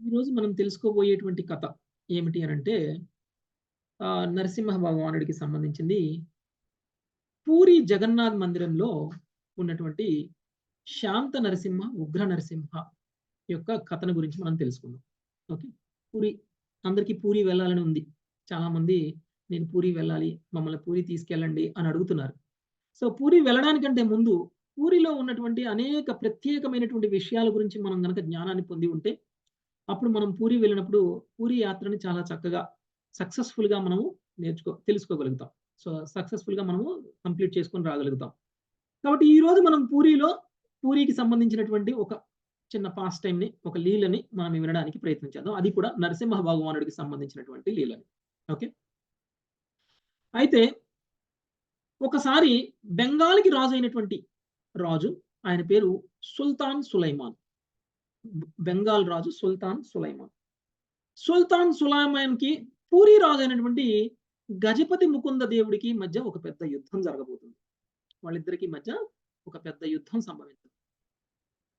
ఈరోజు మనం తెలుసుకోబోయేటువంటి కథ ఏమిటి అని అంటే నరసింహ భగవానుడికి సంబంధించింది. పూరి జగన్నాథ్ మందిరంలో ఉన్నటువంటి శాంత నరసింహ, ఉగ్ర నరసింహ యొక్క కథను గురించి మనం తెలుసుకుందాం. ఓకే. పూరి అందరికీ పూరి వెళ్ళాలని ఉంది. చాలామంది నేను పూరి వెళ్ళాలి, మమ్మల్ని పూరి తీసుకెళ్ళండి అని అడుగుతున్నారు. సో, పూరి వెళ్ళడానికంటే ముందు పూరిలో ఉన్నటువంటి అనేక ప్రత్యేకమైనటువంటి విషయాల గురించి మనం గనక జ్ఞానాన్ని పొంది ఉంటే, అప్పుడు మనం పూరి వెళ్ళినప్పుడు పూరి యాత్రని చాలా చక్కగా సక్సెస్‌ఫుల్‌గా మనము నేర్చుకో తెలుసుకోగలుగుతాం. సో, సక్సెస్‌ఫుల్‌గా మనము కంప్లీట్ చేసుకొని రాగలుగుతాం. కాబట్టి ఈరోజు మనం పూరిలో పూరికి సంబంధించినటువంటి ఒక చిన్న పాస్ట్ టైంని ఒక లీలని మనం వినడానికి ప్రయత్నం చేద్దాం. అది కూడా నరసింహ భగవానుడికి సంబంధించినటువంటి లీలని. ఓకే. అయితే ఒకసారి బెంగాల్‌కి అయినటువంటి రాజు ఆయన పేరు సుల్తాన్ సులైమాన్. బెంగాల్ రాజు సుల్తాన్ సులైమాన్. సుల్తాన్ సులైమాన్‌కి పూరి రాజు అయినటువంటి గజపతి ముకుంద దేవుడికి మధ్య ఒక పెద్ద యుద్ధం జరగబోతుంది. వాళ్ళిద్దరికీ మధ్య ఒక పెద్ద యుద్ధం సంభవించింది.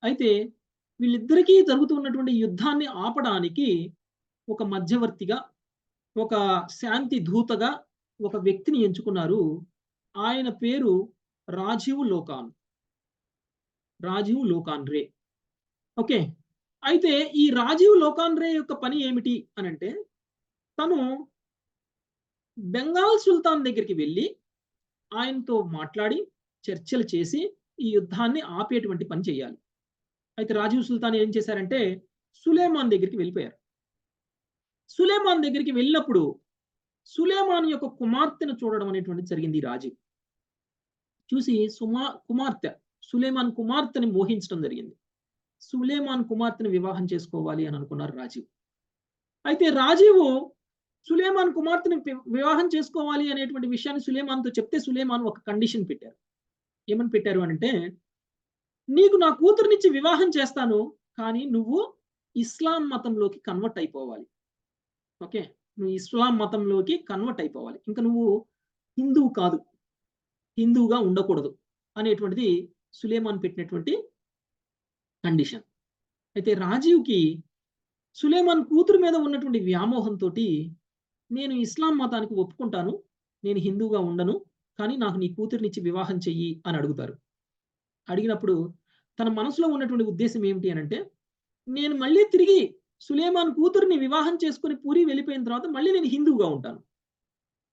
అయితే వీళ్ళిద్దరికీ జరుగుతున్నటువంటి యుద్ధాన్ని ఆపడానికి ఒక మధ్యవర్తిగా, ఒక శాంతి దూతగా ఒక వ్యక్తిని ఎంచుకున్నారు. ఆయన పేరు రాజీవ్ లోకాన్. రాజీవ్ లోకాన్ రే. ఓకే. అయితే ఈ రాజీవ్ లోకాన్ రే యొక్క పని ఏమిటి అని అంటే తను బెంగాల్ సుల్తాన్ దగ్గరికి వెళ్ళి ఆయనతో మాట్లాడి, చర్చలు చేసి, ఈ యుద్ధాన్ని ఆపేటువంటి పని చేయాలి. అయితే రాజీవ్ సుల్తాన్ ఏం చేశారంటే, సులేమాన్ దగ్గరికి వెళ్ళిపోయారు. సులేమాన్ దగ్గరికి వెళ్ళినప్పుడు, సులేమాన్ యొక్క కుమార్తెను చూడడం అనేటువంటిది జరిగింది రాజీవ్. చూసి సుమా కుమార్తె సులేమాన్ కుమార్తెని మోహించడం జరిగింది. సులేమాన్ కుమార్తెను వివాహం చేసుకోవాలి అని అనుకున్నారు రాజీవ్. అయితే రాజీవు సులేమాన్ కుమార్తెను వివాహం చేసుకోవాలి అనేటువంటి విషయాన్ని సులేమాన్‌తో చెప్తే సులేమాన్ ఒక కండిషన్ పెట్టారు. ఏమని పెట్టారు అంటే "నీకు నా కూతురునిచ్చి వివాహం చేస్తాను. కానీ నువ్వు ఇస్లాం మతంలోకి కన్వర్ట్ అయిపోవాలి." ఓకే. నువ్వు ఇస్లాం మతంలోకి కన్వర్ట్ అయిపోవాలి. ఇంకా నువ్వు హిందువు కాదు. హిందువుగా ఉండకూడదు. అనేటువంటిది సులేమాన్ పెట్టినటువంటి కండిషన్. అయితే రాజీవ్‌కి సులేమాన్ కూతురు మీద ఉన్నటువంటి వ్యామోహంతో "నేను ఇస్లాం మతానికి ఒప్పుకుంటాను. నేను హిందువుగా ఉండను. కానీ నాకు నీ కూతురునిచ్చి వివాహం చెయ్యి" అని అడుగుతారు. అడిగినప్పుడు తన మనసులో ఉన్నటువంటి ఉద్దేశం ఏమిటి అంటే "నేను మళ్ళీ తిరిగి సులేమాన్ కూతురిని వివాహం చేసుకుని పూరి వెళ్ళిపోయిన తర్వాత మళ్ళీ నేను హిందువుగా ఉంటాను.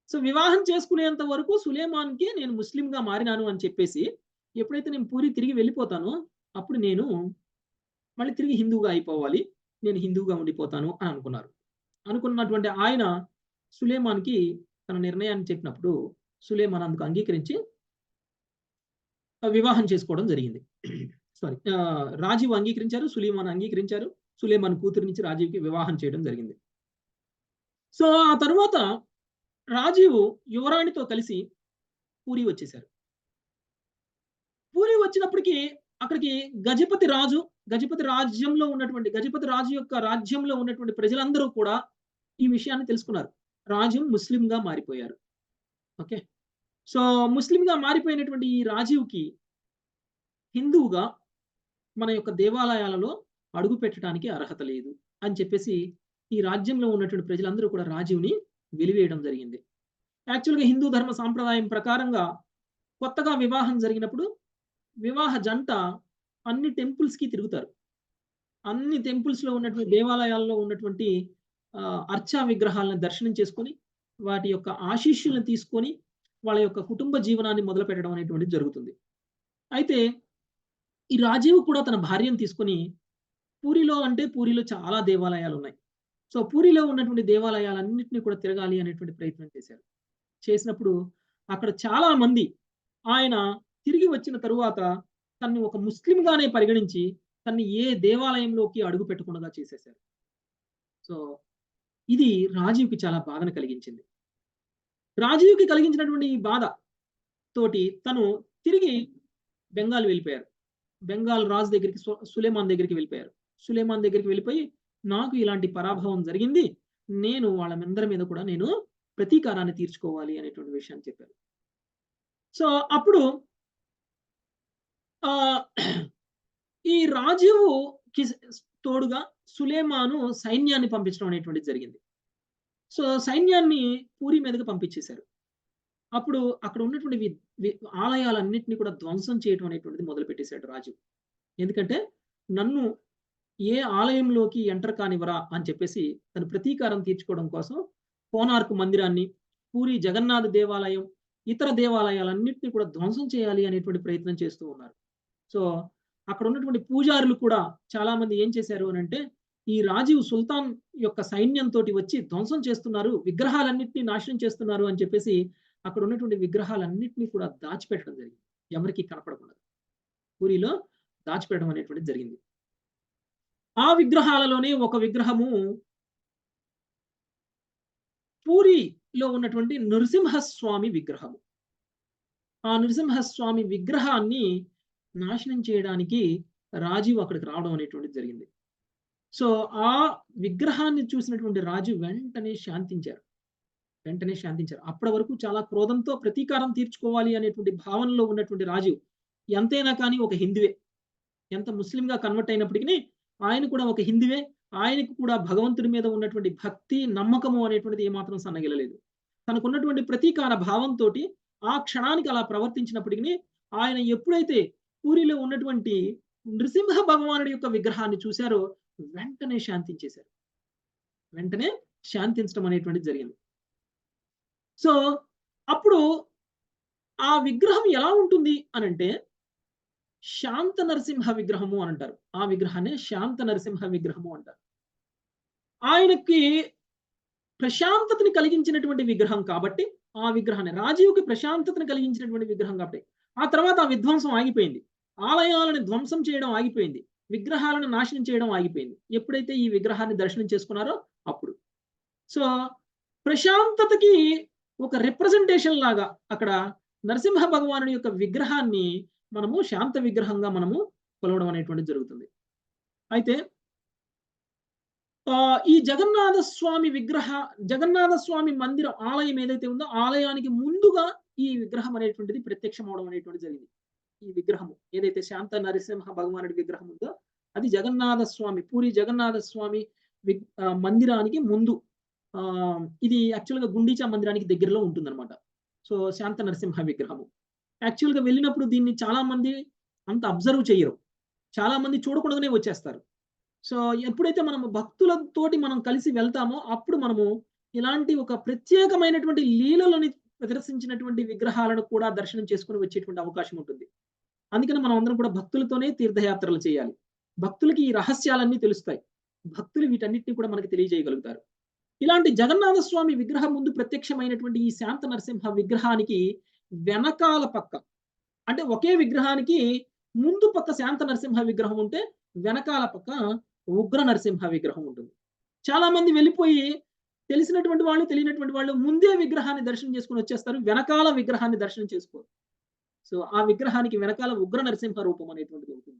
సో, వివాహం చేసుకునేంత వరకు సులేమాన్‌కి నేను ముస్లింగా మారినాను అని చెప్పేసి, ఎప్పుడైతే నేను పూరి తిరిగి వెళ్ళిపోతానో, అప్పుడు నేను మళ్ళీ తిరిగి హిందువుగా అయిపోవాలి. నేను హిందూగా ఉండిపోతాను" అని అనుకున్నారు. అనుకున్నటువంటి ఆయన సులేమాన్‌కి తన నిర్ణయాన్ని చెప్పినప్పుడు, సులేమాన్ అందుకు అంగీకరించి వివాహం చేసుకోవడం జరిగింది. సారీ రాజీవ్ అంగీకరించారు. సులేమాన్ అంగీకరించారు. సులేమాన్ కూతురినిచ్చి రాజీవ్‌కి వివాహం చేయడం జరిగింది. సో, ఆ తర్వాత రాజీవ్ యువరాణితో కలిసి పూరి వచ్చేశారు పూరి వచ్చినప్పటికీ అక్కడికి గజపతి రాజు, గజపతి రాజ్యంలో ఉన్నటువంటి గజపతి రాజు యొక్క రాజ్యంలో ఉన్నటువంటి ప్రజలందరూ కూడా ఈ విషయాన్ని తెలుసుకున్నారు. రాజ్యం ముస్లింగా మారిపోయారు. ఓకే. సో, ముస్లింగా మారిపోయినటువంటి ఈ రాజీవ్‌కి హిందువుగా మన యొక్క దేవాలయాలలో అడుగు పెట్టడానికి అర్హత లేదు అని చెప్పేసి, ఈ రాజ్యంలో ఉన్నటువంటి ప్రజలందరూ కూడా రాజీవ్‌ని వెలివేయడం జరిగింది. యాక్చువల్‌గా హిందూ ధర్మ సాంప్రదాయం ప్రకారంగా కొత్తగా వివాహం జరిగినప్పుడు వివాహ జంట అన్ని టెంపుల్స్‌కి తిరుగుతారు. అన్ని టెంపుల్స్‌లో ఉన్నటువంటి దేవాలయాల్లో ఉన్నటువంటి అర్చా విగ్రహాలను దర్శనం చేసుకొని, వాటి యొక్క ఆశీస్సులను తీసుకొని, వాళ్ళ యొక్క కుటుంబ జీవనాన్ని మొదలుపెట్టడం అనేటువంటిది జరుగుతుంది. అయితే ఈ రాజీవ్ కూడా తన భార్యను తీసుకొని పూరిలో అంటే పూరిలో చాలా దేవాలయాలు ఉన్నాయి సో, పూరిలో ఉన్నటువంటి దేవాలయాలన్నింటినీ కూడా తిరగాలి అనేటువంటి ప్రయత్నం చేశారు. చేసినప్పుడు అక్కడ చాలా మంది ఆయన తిరిగి వచ్చిన తరువాత తన్ని ఒక ముస్లింగానే పరిగణించి, తన్ని ఏ దేవాలయంలోకి అడుగు పెట్టకుండా చేసేశారు. సో, ఇది రాజీవ్‌కి చాలా బాధను కలిగించింది. రాజీవ్‌కి కలిగించినటువంటి ఈ బాధ తోటి తను తిరిగి బెంగాల్ వెళ్ళిపోయారు. బెంగాల్ రాజు దగ్గరికి సులేమాన్ దగ్గరికి వెళ్ళిపోయారు. సులేమాన్ దగ్గరికి వెళ్ళిపోయి, "నాకు ఇలాంటి పరాభవం జరిగింది. నేను వాళ్ళందరి మీద కూడా నేను ప్రతీకారాన్ని తీర్చుకోవాలి" అనేటువంటి విషయాన్ని చెప్పారు. సో, అప్పుడు ఈ రాజీవు కి తోడుగా సులేమాను సైన్యాన్ని పంపించడం అనేటువంటిది జరిగింది. సో సైన్యాన్ని పూరి మీదకి పంపించేశారు. అప్పుడు అక్కడ ఉన్నటువంటి ఆలయాలన్నింటినీ కూడా ధ్వంసం చేయడం అనేటువంటిది మొదలు పెట్టేశాడు రాజు ఎందుకంటే నన్ను ఏ ఆలయంలోకి ఎంటర్ కానివరా అని చెప్పేసి తను ప్రతీకారం తీర్చుకోవడం కోసం కోనార్క్ మందిరాన్ని పూరి జగన్నాథ దేవాలయం ఇతర దేవాలయాలన్నింటినీ కూడా ధ్వంసం చేయాలి అనేటువంటి ప్రయత్నం చేస్తూ ఉన్నారు. సో అక్కడ ఉన్నటువంటి పూజారులు కూడా చాలా మంది ఏం చేశారు అని అంటే ఈ రాజీవ్ సుల్తాన్ యొక్క సైన్యంతో వచ్చి ధ్వంసం చేస్తున్నారు విగ్రహాలన్నింటినీ నాశనం చేస్తున్నారు అని చెప్పేసి అక్కడ ఉన్నటువంటి విగ్రహాలన్నింటినీ కూడా దాచిపెట్టడం జరిగింది. ఎవరికి కనపడకుండా. పూరిలో దాచిపెట్టడం అనేటువంటిది జరిగింది. ఆ విగ్రహాలలోనే ఒక విగ్రహము పూరిలో ఉన్నటువంటి నృసింహస్వామి విగ్రహము. ఆ నృసింహస్వామి విగ్రహాన్ని నాశనం చేయడానికి రాజీవ్ అక్కడికి రావడం అనేటువంటిది జరిగింది. సో ఆ విగ్రహాన్ని చూసినటువంటి రాజు వెంటనే శాంతించారు. వెంటనే శాంతించారు. అప్పటి వరకు చాలా క్రోధంతో ప్రతీకారం తీర్చుకోవాలి అనేటువంటి భావనలో ఉన్నటువంటి రాజు ఎంతైనా కానీ ఒక హిందువే. ఎంత ముస్లింగా కన్వర్ట్ అయినప్పటికీ ఆయన కూడా ఒక హిందువే. ఆయనకు కూడా భగవంతుడి మీద ఉన్నటువంటి భక్తి నమ్మకము అనేటువంటిది ఏమాత్రం సన్నగిలలేదు. తనకున్నటువంటి ప్రతీకార భావంతో ఆ క్షణానికి అలా ప్రవర్తించినప్పటికీ ఆయన ఎప్పుడైతే పూరిలో ఉన్నటువంటి నృసింహ భగవానుడి యొక్క విగ్రహాన్ని చూశారో వెంటనే శాంతించేశారు వెంటనే శాంతించడం అనేటువంటిది జరిగింది. సో అప్పుడు ఆ విగ్రహం ఎలా ఉంటుంది అని అంటే శాంత నరసింహ విగ్రహము అని అంటారు. ఆ విగ్రహాన్ని శాంత నరసింహ విగ్రహము అంటారు. ఆయనకి ప్రశాంతతని కలిగించినటువంటి విగ్రహం కాబట్టి ఆ విగ్రహాన్ని రాజీవ్కి ప్రశాంతతని కలిగించినటువంటి విగ్రహం కాబట్టి ఆ తర్వాత ఆ విధ్వంసం ఆగిపోయింది. ఆలయాలను ధ్వంసం చేయడం ఆగిపోయింది. విగ్రహాలను నాశనం చేయడం ఆగిపోయింది. ఎప్పుడైతే ఈ విగ్రహాన్ని దర్శనం చేసుకున్నారో అప్పుడు. సో ప్రశాంతతకి ఒక రిప్రజెంటేషన్ లాగా అక్కడ నరసింహ భగవానుడి యొక్క విగ్రహాన్ని మనము శాంత విగ్రహంగా మనము కొలవడం అనేటువంటిది జరుగుతుంది. అయితే ఆ, ఈ జగన్నాథ స్వామి విగ్రహ జగన్నాథ స్వామి మందిరం ఆలయం ఏదైతే ఉందో ఆలయానికి ముందుగా ఈ విగ్రహం అనేటువంటిది ప్రత్యక్షం అవడం అనేటువంటిది జరిగింది. ఈ విగ్రహము ఏదైతే శాంత నరసింహ భగవానుడి విగ్రహం ఉందో అది జగన్నాథ స్వామి పూరి జగన్నాథ స్వామి ఆ, మందిరానికి ముందు ఆ ఇది యాక్చువల్గా గుండీచా మందిరానికి దగ్గరలో ఉంటుందన్నమాట. సో శాంత నరసింహ విగ్రహము. యాక్చువల్గా వెళ్ళినప్పుడు దీన్ని చాలా మంది అంత అబ్జర్వ్ చేయరు. చాలా మంది చూడకుండానే వచ్చేస్తారు. సో ఎప్పుడైతే మనం భక్తులతోటి మనం కలిసి వెళ్తామో అప్పుడు మనము ఇలాంటి ఒక ప్రత్యేకమైనటువంటి లీలలని ప్రదర్శించినటువంటి విగ్రహాలను కూడా దర్శనం చేసుకుని వచ్చేటువంటి అవకాశం ఉంటుంది. అందుకని మనం అందరం కూడా భక్తులతోనే తీర్థయాత్రలు చేయాలి. భక్తులకి ఈ రహస్యాలన్నీ తెలుస్తాయి. భక్తులు వీటన్నిటిని కూడా మనకి తెలియజేయగలుగుతారు. ఇలాంటి జగన్నాథ స్వామి విగ్రహం ముందు ప్రత్యక్షమైనటువంటి ఈ శాంత నరసింహ విగ్రహానికి వెనకాల పక్క అంటే ఒకే విగ్రహానికి ముందు పక్క శాంత నరసింహ విగ్రహం ఉంటే వెనకాల పక్క ఉగ్ర నరసింహ విగ్రహం ఉంటుంది. చాలా మంది వెళ్ళిపోయి తెలిసినటువంటి వాళ్ళు తెలియనటువంటి వాళ్ళు ముందే విగ్రహాన్ని దర్శనం చేసుకుని వచ్చేస్తారు వెనకాల విగ్రహాన్ని దర్శనం చేసుకోరు. సో ఆ విగ్రహానికి వెనకాల ఉగ్ర నరసింహ రూపం అనేటువంటిది ఉంటుంది.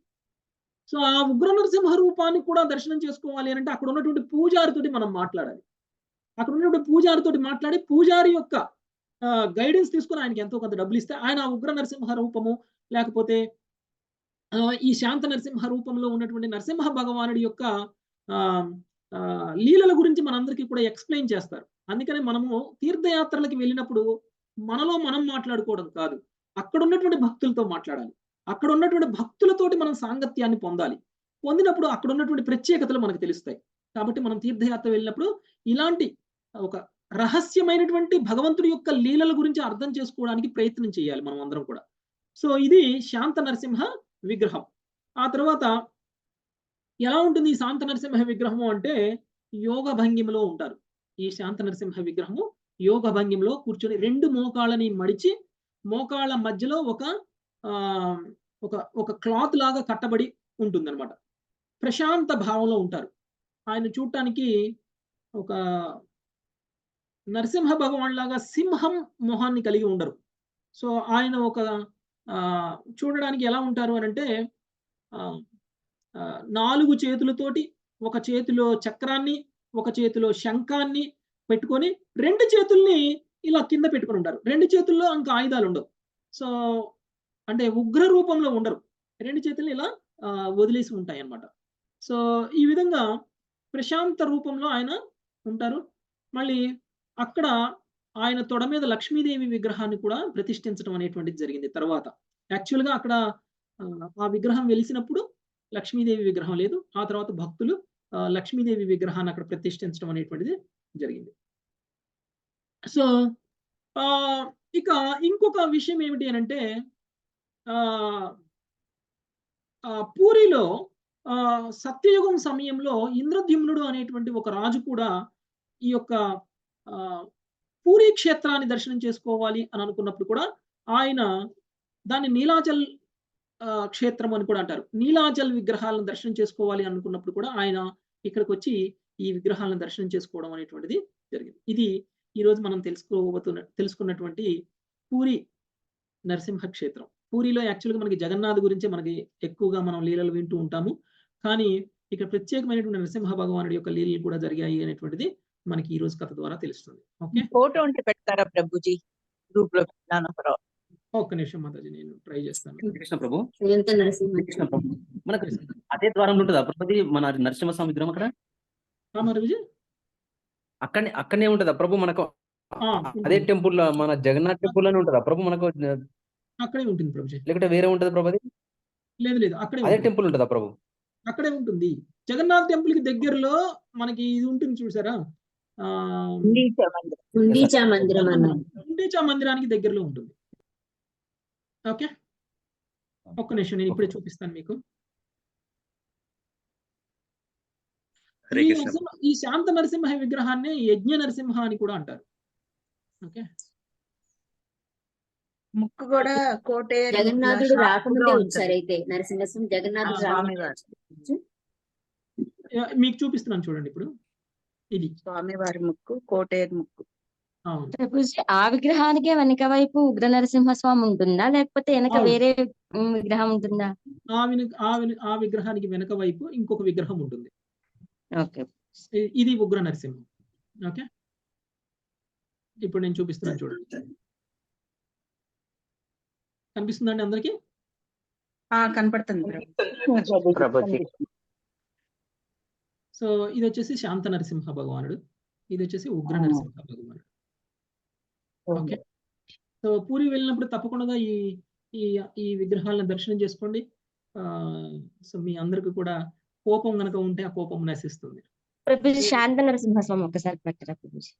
సో ఆ ఉగ్ర నరసింహ రూపాన్ని కూడా దర్శనం చేసుకోవాలి అని అంటే అక్కడ ఉన్నటువంటి పూజారితోటి మనం మాట్లాడాలి. అక్కడ ఉన్నటువంటి పూజారితోటి మాట్లాడి పూజారి యొక్క గైడెన్స్ తీసుకుని ఆయనకి ఎంతో కొంత డబ్బులు ఇస్తే ఆయన ఆ ఉగ్ర నరసింహ రూపము లేకపోతే ఈ శాంత నరసింహ రూపంలో ఉన్నటువంటి నరసింహ భగవానుడి యొక్క ఆ, లీలల గురించి మనందరికీ కూడా ఎక్స్ప్లెయిన్ చేస్తారు. అందుకని మనము తీర్థయాత్రలకి వెళ్ళినప్పుడు మనలో మనం మాట్లాడుకోవడం కాదు. అక్కడ ఉన్నటువంటి భక్తులతో మాట్లాడాలి. అక్కడ ఉన్నటువంటి భక్తులతోటి మనం సాంగత్యాన్ని పొందాలి. పొందినప్పుడు అక్కడ ఉన్నటువంటి ప్రత్యేకతలు మనకు తెలుస్తాయి. కాబట్టి మనం తీర్థయాత్ర వెళ్ళినప్పుడు ఇలాంటి ఒక రహస్యమైనటువంటి భగవంతుడి యొక్క లీలల గురించి అర్థం చేసుకోవడానికి ప్రయత్నం చేయాలి మనం అందరం కూడా. సో ఇది శాంత నరసింహ విగ్రహం. ఆ తర్వాత ఎలా ఉంటుంది ఈ శాంత నరసింహ విగ్రహము అంటే యోగ భంగిమలో ఉంటారు. ఈ శాంత నరసింహ విగ్రహము యోగ భంగిమలో కూర్చొని రెండు మోకాళ్ళని మడిచి మోకాళ్ళ మధ్యలో ఒక ఆ ఒక ఒక క్లాత్ లాగా కట్టబడి ఉంటుందన్నమాట. ప్రశాంత భావంలో ఉంటారు. ఆయన చూడటానికి ఒక నరసింహ భగవాన్ లాగా సింహం మొహాన్ని కలిగి ఉండరు. సో ఆయన ఒక చూడడానికి ఎలా ఉంటారు అని అంటే ఆ, నాలుగు చేతులతోటి ఒక చేతిలో చక్రాన్ని ఒక చేతిలో శంఖాన్ని పెట్టుకొని రెండు చేతుల్ని ఇలా కింద పెట్టుకొని ఉంటారు. రెండు చేతుల్లో ఇంకా ఆయుధాలు ఉండవు. సో అంటే ఉగ్ర రూపంలో ఉండరు. రెండు చేతుల్ని ఇలా ఆ, వదిలేసి ఉంటాయి అన్నమాట సో ఈ విధంగా ప్రశాంత రూపంలో ఆయన ఉంటారు. మళ్ళీ అక్కడ ఆయన తొడ మీద లక్ష్మీదేవి విగ్రహాన్ని కూడా ప్రతిష్ఠించడం అనేటువంటిది జరిగింది తర్వాత. యాక్చువల్గా అక్కడ ఆ, విగ్రహం వెలిసినప్పుడు లక్ష్మీదేవి విగ్రహం లేదు. ఆ తర్వాత భక్తులు లక్ష్మీదేవి విగ్రహాన్ని అక్కడ ప్రతిష్ఠించడం అనేటువంటిది జరిగింది. సో ఆ, ఇక ఇంకొక విషయం ఏమిటి అని అంటే ఆ, పూరిలో ఆ, సత్యయుగం సమయంలో ఇంద్రద్యుమ్నుడు అనేటువంటి ఒక రాజు కూడా ఈ యొక్క ఆ, పూరి క్షేత్రాన్ని దర్శనం చేసుకోవాలి అని అనుకున్నప్పుడు కూడా ఆయన దాన్ని నీలాచల్ ఆ, క్షేత్రం అని కూడా అంటారు. నీలాచల్ విగ్రహాలను దర్శనం చేసుకోవాలి అనుకున్నప్పుడు కూడా ఆయన ఇక్కడికి వచ్చి ఈ విగ్రహాలను దర్శనం చేసుకోవడం అనేటువంటిది జరిగింది. ఇది ఈ రోజు మనం తెలుసుకోబోతున్న తెలుసుకున్నటువంటి పూరి నరసింహ క్షేత్రం. పూరిలో యాక్చువల్గా మనకి జగన్నాథ్ గురించే మనకి ఎక్కువగా మనం లీలలు వింటూ ఉంటాము. కానీ ఇక్కడ ప్రత్యేకమైనటువంటి నరసింహ భగవానుడి యొక్క లీలలు కూడా జరిగాయి అనేటువంటిది మనకి ఈ రోజు కథ ద్వారా తెలుస్తుంది. ఓకే? ఫోటో ఉంటే పెడతారా ప్రభుజీ? గ్రూప్లో. ఒక్క నిమిషం మాతాజీ నేను ట్రై చేస్తాను. కృష్ణ ప్రభు. కృష్ణ ప్రభు. మనకు అదే ద్వారంలో ఉంటుందా ప్రభుది మన నరసింహస్వామి విగ్రహం అక్కడ? విజయ్? అక్కడనే అక్కడనే ఉంటుందా. ప్రభు మనకు అదే. టెంపుల్లో మన జగన్నాథ్ టెంపుల్లోనే ఉంటుందా. ప్రభు మనకు అక్కడే ఉంటుంది ప్రభుజీ లేకుంటే వేరే ఉంటుందా ప్రభు అది? లేదు లేదు. అక్కడే అదే. టెంపుల్ ఉంటుందా ప్రభు? అక్కడే ఉంటుంది. జగన్నాథ్ టెంపుల్కి దగ్గరలో మనకి ఇది ఉంటుంది చూసారా? గుండీచా మందిరానికి దగ్గరలో ఉంటుంది. ఓకే? ఒక్క నిమిషం నేను ఇప్పుడే చూపిస్తాను మీకు. హరే ఈ కృష్ణ. నరసింహ ఈ శాంత నరసింహ విగ్రహాన్ని యజ్ఞ నరసింహ అని కూడా అంటారు. ఓకే? ముక్కు కూడా కోటే జగన్నాథుడు రాకముందే వచ్చారు అయితే నరసింహస్వామి జగన్నాథుడు స్వామి రాకముందే మీకు చూపిస్తున్నాను చూడండి ఇప్పుడు. ఇది. స్వామి వారి ముక్కు కోటేరు ముక్కు. ఆ విగ్రహానికే వెనక వైపు ఉగ్ర నరసింహస్వామి ఉంటుందా? లేకపోతే వెనక. వేరే విగ్రహం ఉంటుందా? ఆ విగ్రహానికి వెనక వైపు ఇంకొక విగ్రహం ఉంటుంది. ఓకే. ఇది ఉగ్ర నరసింహం ఓకే? ఇప్పుడు నేను చూపిస్తున్నాను చూడండి. కనిపిస్తుందండి అందరికి? ఆ కనపడుతుంది. సో ఇది వచ్చేసి శాంత నరసింహ భగవానుడు. ఇది వచ్చేసి ఉగ్ర. నరసింహ భగవానుడు. ఓకే? సో పూరి వెళ్ళినప్పుడు తప్పకుండా ఈ ఈ ఈ విగ్రహాలను దర్శనం చేసుకోండి. ఆ సో మీ అందరికి కూడా కోపం గనక ఉంటే ఆ కోపం నశిస్తుంది. ప్రభుజీ శాంత నరసింహస్వామి ఒకసారి పెట్టరా ప్రభుజీ.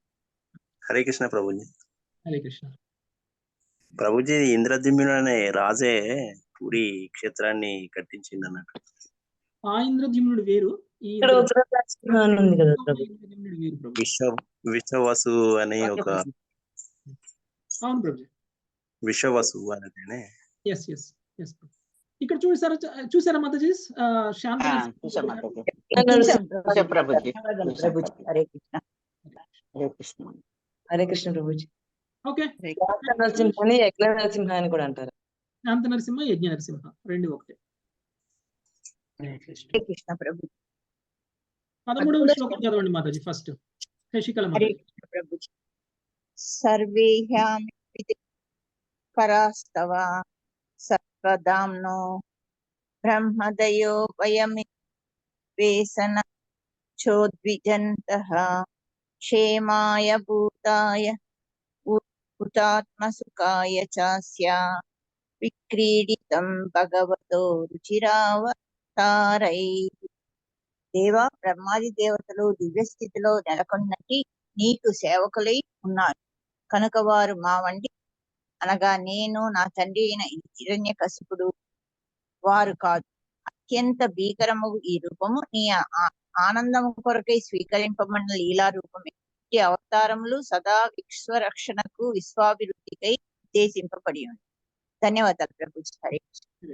హరే కృష్ణ ప్రభుజీ. హరే కృష్ణ. ప్రభుజీ ఇంద్రద్యుమ్నుడు అనే రాజే పూరి క్షేత్రాన్ని కట్టించింది అన్నట్టు ఆ ఇంద్రద్యుమ్నుడు వేరు ప్రభు. ప్రభు. విశ్వవసు అనే ఒక అవును ప్రభు. విశ్వవసు అనేనే ఎస్ ఎస్ ఎస్ ఇక్కడ చూసారా చూసారా మాతాజీ. హరే కృష్ణ. హరే కృష్ణ. హరే కృష్ణ ప్రభుజీ. ఓకే. శాంత నరసింహ అని యజ్ఞ నరసింహ అని కూడా అంటారు. శాంత నరసింహ యజ్ఞ నరసింహ. రెండు ఒకటే. హరే కృష్ణ. ప్రభు పదమూడవ కూడా శ్లోకం చదవండి మాతాజీ ఫస్ట్. శశికళ ప్రభుజీ. సర్వేహ్యామి పరాస్తవ సర్వదాంనో బ్రహ్మదయో వయమి చోద్విజంత క్షేమాయ భూతాయ భూతాత్మసుఖాయ చాస్యా విక్రీడితం భగవతో రుచిరావతారై దేవా బ్రహ్మాది దేవతలు దివ్య స్థితిలో నెలకొన్నట్టి నీకు సేవకులై ఉన్నారు. కనుక వారు మా వంటి అనగా నేను నా తండ్రి అయిన హిరణ్య కశిపుడు వారు కాదు. అత్యంత భీకరము ఈ రూపము నీ ఆ- ఆనందము కొరకై స్వీకరింపబడిన లీలా రూపమే. ఈ అవతారములు సదా విశ్వరక్షణకు విశ్వాభివృద్ధికై ఉద్దేశింపబడి ఉంది. ధన్యవాదాలు ప్రభు. హరే కృష్ణ.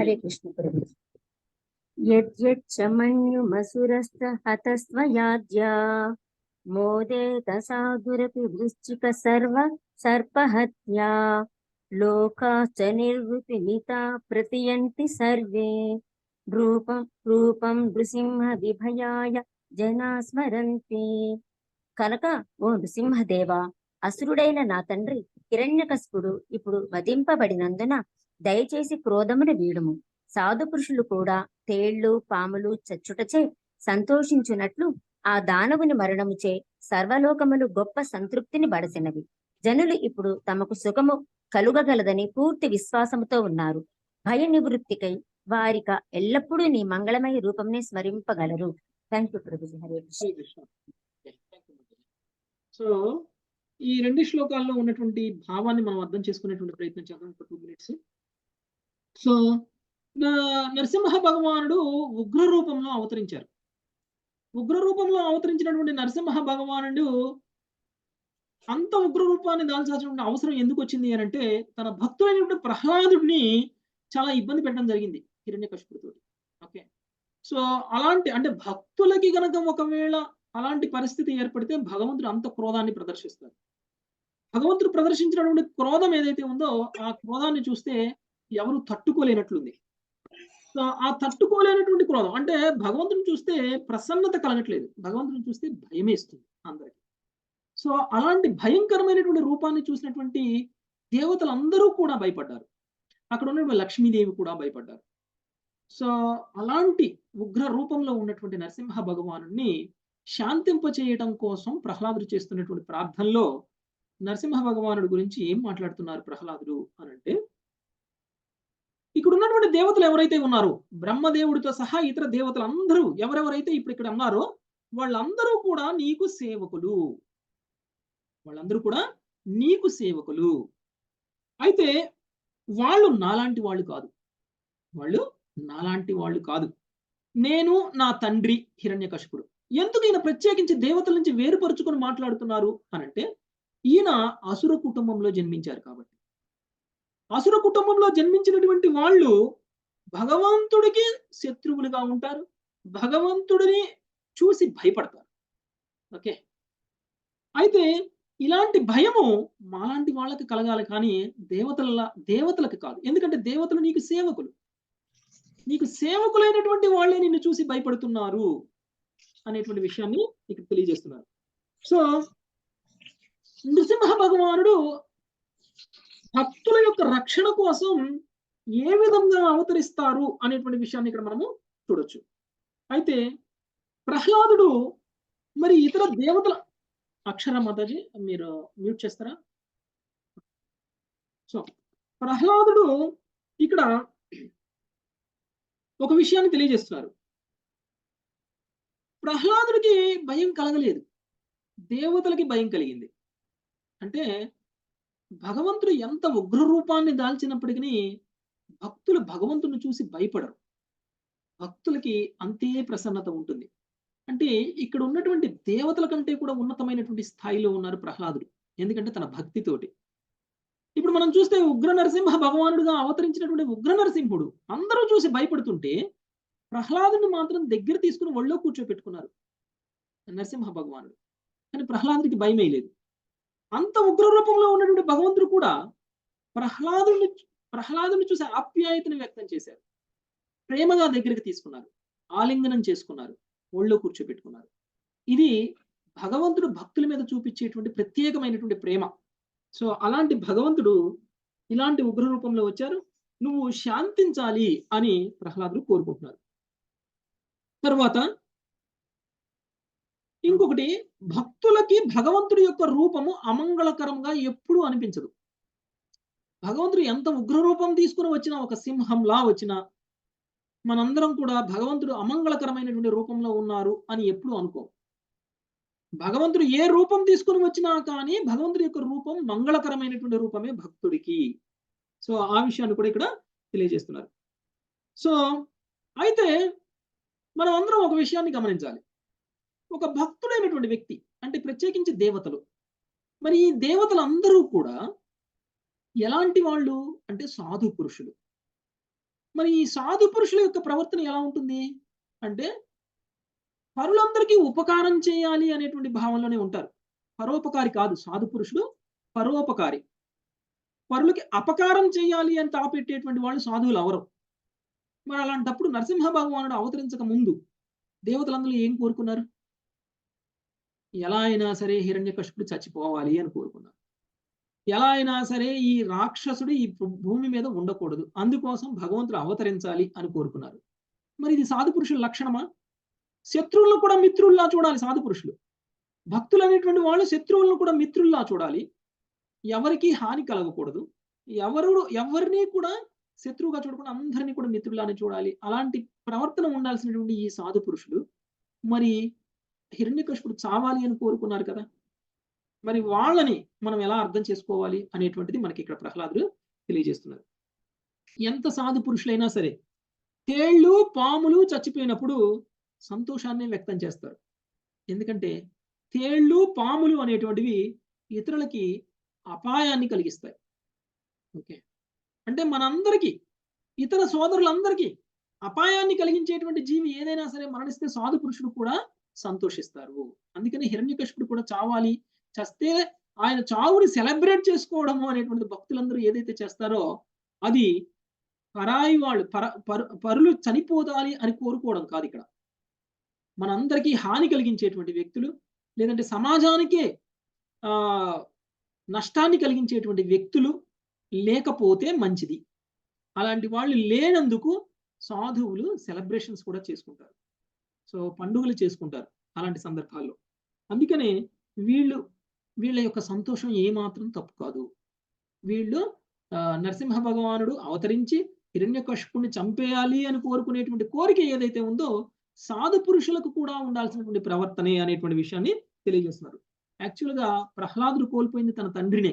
హరే శ్రీ కృష్ణ ప్రభు. మోదేత సాధురపి వృశ్చిక సర్వ సర్పహత్యా లోకాశ్చ నిర్వృతిమితా ప్రతియంతి సర్వే. రూపం రూపం నృసింహ విభయాయ జనా స్మరంతి. కనుక ఓ నృసింహదేవ అసురుడైన నా తండ్రి హిరణ్యకశిపుడు ఇప్పుడు వధింపబడినందున దయచేసి క్రోధమును వీడుము. సాధు పురుషులు కూడా తేళ్ళు పాములు చచ్చుటచే సంతోషించున్నట్లు ఆ దానవుని మరణముచే సర్వలోకములు గొప్ప సంతృప్తిని బడసినవి జనులు ఇప్పుడు తమకు సుఖము కలుగగలదని పూర్తి విశ్వాసముతో ఉన్నారు. భయ నివృత్తికై వారిక ఎల్లప్పుడూ నీ మంగళమయ రూపంని స్మరింపగలరు. Thank you Prabhuji Hare Krishna so ఈ రెండు శ్లోకాల్లో ఉన్నటువంటి భావాన్ని మనం అర్థం చేసుకునేటువంటి ప్రయత్నం చేద్దాం ఒక టూ మినిట్స్ సో నరసింహ భగవానుడు ఉగ్ర రూపంలో అవతరించారు. ఉగ్ర రూపంలో అవతరించినటువంటి నరసింహ భగవానుడు అంత ఉగ్ర రూపాన్ని దాల్చాల్సిన అవసరం ఎందుకు వచ్చింది అని అంటే తన భక్తులైనటువంటి ప్రహ్లాదుడిని చాలా ఇబ్బంది పెట్టడం జరిగింది హిరణ్యకశిపుడితో ఓకే. సో అలాంటి అంటే భక్తులకి గనక ఒకవేళ అలాంటి పరిస్థితి ఏర్పడితే భగవంతుడు అంత క్రోధాన్ని ప్రదర్శిస్తారు భగవంతుడు ప్రదర్శించినటువంటి క్రోధం ఏదైతే ఉందో ఆ క్రోధాన్ని చూస్తే ఎవరు తట్టుకోలేనట్లుంది. ఆ తట్టుకోలేనటువంటి క్రోధం. అంటే భగవంతుని చూస్తే ప్రసన్నత కలగట్లేదు. భగవంతుని చూస్తే భయమేస్తుంది అందరికి. సో అలాంటి భయంకరమైనటువంటి రూపాన్ని చూసినటువంటి దేవతలందరూ కూడా భయపడ్డారు. అక్కడ ఉన్నటువంటి లక్ష్మీదేవి కూడా భయపడ్డారు. సో అలాంటి ఉగ్ర రూపంలో ఉన్నటువంటి నరసింహ భగవాను శాంతింపచేయటం కోసం ప్రహ్లాదుడు చేస్తున్నటువంటి ప్రార్థనలో నరసింహ భగవానుడి గురించి ఏం మాట్లాడుతున్నారు ప్రహ్లాదుడు అనంటే ఇక్కడ ఉన్నటువంటి దేవతలు ఎవరైతే ఉన్నారో బ్రహ్మదేవుడితో సహా ఇతర దేవతలు అందరూ ఎవరెవరైతే ఇప్పుడు ఇక్కడ ఉన్నారో వాళ్ళందరూ కూడా నీకు సేవకులు. వాళ్ళందరూ కూడా నీకు సేవకులు. అయితే వాళ్ళు నాలాంటి వాళ్ళు కాదు. వాళ్ళు నాలాంటి వాళ్ళు కాదు. నేను నా తండ్రి హిరణ్యకశిపుడు. ఎందుకు ఈయన ప్రత్యేకించి దేవతల నుంచి వేరుపరుచుకొని మాట్లాడుతున్నారు అనంటే ఈయన అసుర కుటుంబంలో జన్మించారు కాబట్టి. అసుర కుటుంబంలో జన్మించినటువంటి వాళ్ళు భగవంతుడికి శత్రువులుగా ఉంటారు. భగవంతుడిని చూసి భయపడతారు. ఓకే? అయితే ఇలాంటి భయము మాలాంటి వాళ్ళకి కలగాలి కానీ దేవతల దేవతలకు కాదు. ఎందుకంటే దేవతలు నీకు సేవకులు. నీకు సేవకులైనటువంటి వాళ్ళే నిన్ను చూసి భయపడుతున్నారు అనేటువంటి విషయాన్ని ఇక్కడ తెలియజేస్తున్నారు. సో నృసింహ భగవానుడు భక్తుల యొక్క రక్షణ కోసం ఏ విధంగా అవతరిస్తారు అనేటువంటి విషయాన్ని ఇక్కడ మనము చూడొచ్చు. అయితే ప్రహ్లాదుడు మరి ఇతర దేవతల అక్షర మాతాజీ మీరు మ్యూట్ చేస్తారా? సో ప్రహ్లాదుడు ఇక్కడ ఒక విషయాన్ని తెలియజేస్తున్నారు. ప్రహ్లాదుడికి భయం కలగలేదు. దేవతలకి భయం కలిగింది. అంటే భగవంతుడు ఎంత ఉగ్ర రూపాన్ని దాల్చినప్పటికీ భక్తులు భగవంతుని చూసి భయపడరు. భక్తులకి అంతే ప్రసన్నత ఉంటుంది. అంటే ఇక్కడ ఉన్నటువంటి దేవతల కంటే కూడా ఉన్నతమైనటువంటి స్థాయిలో ఉన్నారు ప్రహ్లాదుడు. ఎందుకంటే తన భక్తితోటి ఇప్పుడు మనం చూస్తే ఉగ్ర నరసింహ భగవానుడుగా అవతరించినటువంటి ఉగ్ర నరసింహుడు అందరూ చూసి భయపడుతుంటే ప్రహ్లాదుని మాత్రం దగ్గర తీసుకుని ఒళ్ళో కూర్చోపెట్టుకున్నారు నరసింహ భగవానుడు. కానీ ప్రహ్లాదుడికి భయమే లేదు. అంత ఉగ్ర రూపంలో ఉన్నటువంటి భగవంతుడు కూడా ప్రహ్లాదుని ప్రహ్లాదుని చూసి ఆప్యాయతని వ్యక్తం చేశారు. ప్రేమగా దగ్గరికి తీసుకున్నారు. ఆలింగనం చేసుకున్నారు. ఒళ్ళో కూర్చోబెట్టుకున్నారు. ఇది భగవంతుడు భక్తుల మీద చూపించేటువంటి ప్రత్యేకమైనటువంటి ప్రేమ. సో అలాంటి భగవంతుడు ఇలాంటి ఉగ్ర రూపంలో వచ్చారు. నువ్వు శాంతించాలి అని ప్రహ్లాదుడు కోరుకుంటున్నారు తర్వాత ఇంకొకటి భక్తులకి భగవంతుడి యొక్క రూపము అమంగళకరంగా ఎప్పుడూ అనిపించదు. భగవంతుడు ఎంత ఉగ్ర రూపం తీసుకుని వచ్చినా ఒక సింహంలా వచ్చినా మనందరం కూడా భగవంతుడు అమంగళకరమైనటువంటి రూపంలో ఉన్నారు అని ఎప్పుడు అనుకో భగవంతుడు ఏ రూపం తీసుకుని వచ్చినా కానీ భగవంతుడి యొక్క రూపం మంగళకరమైనటువంటి రూపమే భక్తుడికి. సో ఆ విషయాన్ని కూడా ఇక్కడ తెలియజేస్తున్నారు. సో అయితే మనం అందరం ఒక విషయాన్ని గమనించాలి. ఒక భక్తుడైనటువంటి వ్యక్తి అంటే ప్రత్యేకించి దేవతలు. మరి ఈ దేవతలందరూ కూడా ఎలాంటి వాళ్ళు? అంటే సాధు పురుషులు. మరి ఈ సాధు పురుషుల యొక్క ప్రవర్తన ఎలా ఉంటుంది? అంటే పరులందరికీ ఉపకారం చేయాలి అనేటువంటి భావంలోనే ఉంటారు. పరోపకారి కాదు సాధు పురుషుడు పరోపకారి. పరులకి అపకారం చేయాలి అని తాపెట్టేటువంటి వాళ్ళు సాధువులు అవరు మరి అలాంటప్పుడు నరసింహ భగవానుడు అవతరించక ముందు దేవతలందరూ ఏం కోరుకున్నారు? ఎలా అయినా సరే హిరణ్యకశిపుడు చచ్చిపోవాలి అని కోరుకున్నారు ఎలా అయినా సరే ఈ రాక్షసుడు ఈ భూమి మీద ఉండకూడదు. అందుకోసం భగవంతుడు అవతరించాలి అని కోరుకున్నారు. మరి ఇది సాధు పురుషుల లక్షణమా? శత్రువులను కూడా మిత్రుల్లా చూడాలి సాధు పురుషులు. భక్తులు అనేటువంటి వాళ్ళు శత్రువులను కూడా మిత్రుల్లా చూడాలి. ఎవరికి హాని కలగకూడదు. ఎవరు ఎవరిని కూడా శత్రువుగా చూడకుండా అందరినీ కూడా మిత్రులానే చూడాలి. అలాంటి ప్రవర్తన ఉండాల్సినటువంటి ఈ సాధు పురుషులు. మరి హిరణ్యకృష్ణుడు చావాలి అని కోరుకున్నారు కదా. మరి వాళ్ళని మనం ఎలా అర్థం చేసుకోవాలి అనేటువంటిది మనకి ఇక్కడ ప్రహ్లాదుడు తెలియజేస్తున్నారు. ఎంత సాధు పురుషులైనా సరే తేళ్ళు పాములు చచ్చిపోయినప్పుడు సంతోషాన్ని వ్యక్తం చేస్తారు. ఎందుకంటే తేళ్ళు పాములు అనేటువంటివి ఇతరులకి అపాయాన్ని కలిగిస్తాయి. ఓకే. అంటే మనందరికీ ఇతర సోదరులందరికీ అపాయాన్ని కలిగించేటువంటి జీవి ఏదైనా సరే మరణిస్తే సాధు పురుషుడు కూడా సంతోషిస్తారు. అందుకని హిరణ్యకశిపుడు కూడా చావాలి. చస్తే ఆయన చావుని సెలబ్రేట్ చేసుకోవడము అనేటువంటి భక్తులందరూ ఏదైతే చేస్తారో అది పరాయి వాళ్ళు పర పరులు చనిపోదాలి అని కోరుకోవడం కాదు ఇక్కడ. మనందరికీ హాని కలిగించేటువంటి వ్యక్తులు లేదంటే సమాజానికే ఆ నష్టాన్ని కలిగించేటువంటి వ్యక్తులు లేకపోతే మంచిది. అలాంటి వాళ్ళు లేనందుకు సాధువులు సెలబ్రేషన్స్ కూడా చేసుకుంటారు. సో పండుగలు చేసుకుంటారు అలాంటి సందర్భాల్లో. అందుకనే వీళ్ళు వీళ్ళ యొక్క సంతోషం ఏమాత్రం తప్పు కాదు. వీళ్ళు నరసింహ భగవానుడు అవతరించి హిరణ్యకశిపుణ్ణి చంపేయాలి అని కోరుకునేటువంటి కోరిక ఏదైతే ఉందో సాధు పురుషులకు కూడా ఉండాల్సినటువంటి ప్రవర్తనే అనేటువంటి విషయాన్ని తెలియజేస్తున్నారు. యాక్చువల్గా ప్రహ్లాదుడు కోల్పోయింది తన తండ్రినే.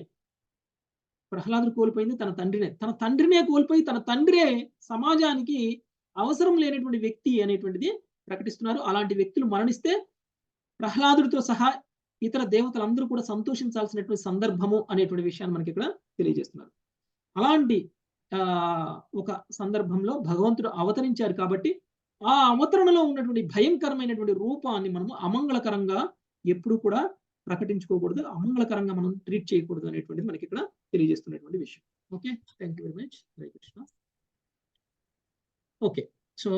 ప్రహ్లాదుడు కోల్పోయింది తన తండ్రినే. తన తండ్రినే కోల్పోయి తన తండ్రే సమాజానికి అవసరం లేనటువంటి వ్యక్తి అనేటువంటిది ప్రకటిస్తున్నారు. అలాంటి వ్యక్తులు మరణిస్తే ప్రహ్లాదుడితో సహా ఇతర దేవతలందరూ కూడా సంతోషించాల్సినటువంటి సందర్భము అనేటువంటి విషయాన్ని మనకి ఇక్కడ తెలియజేస్తున్నారు. అలాంటి ఆ ఒక సందర్భంలో భగవంతుడు అవతరించారు కాబట్టి ఆ అవతరణలో ఉన్నటువంటి భయంకరమైనటువంటి రూపాన్ని మనము అమంగళకరంగా ఎప్పుడు కూడా ప్రకటించుకోకూడదు. అమంగళకరంగా మనం ట్రీట్ చేయకూడదు అనేటువంటిది మనకి ఇక్కడ తెలియజేస్తున్నటువంటి విషయం. Okay? Thank you very much Hare Krishna okay so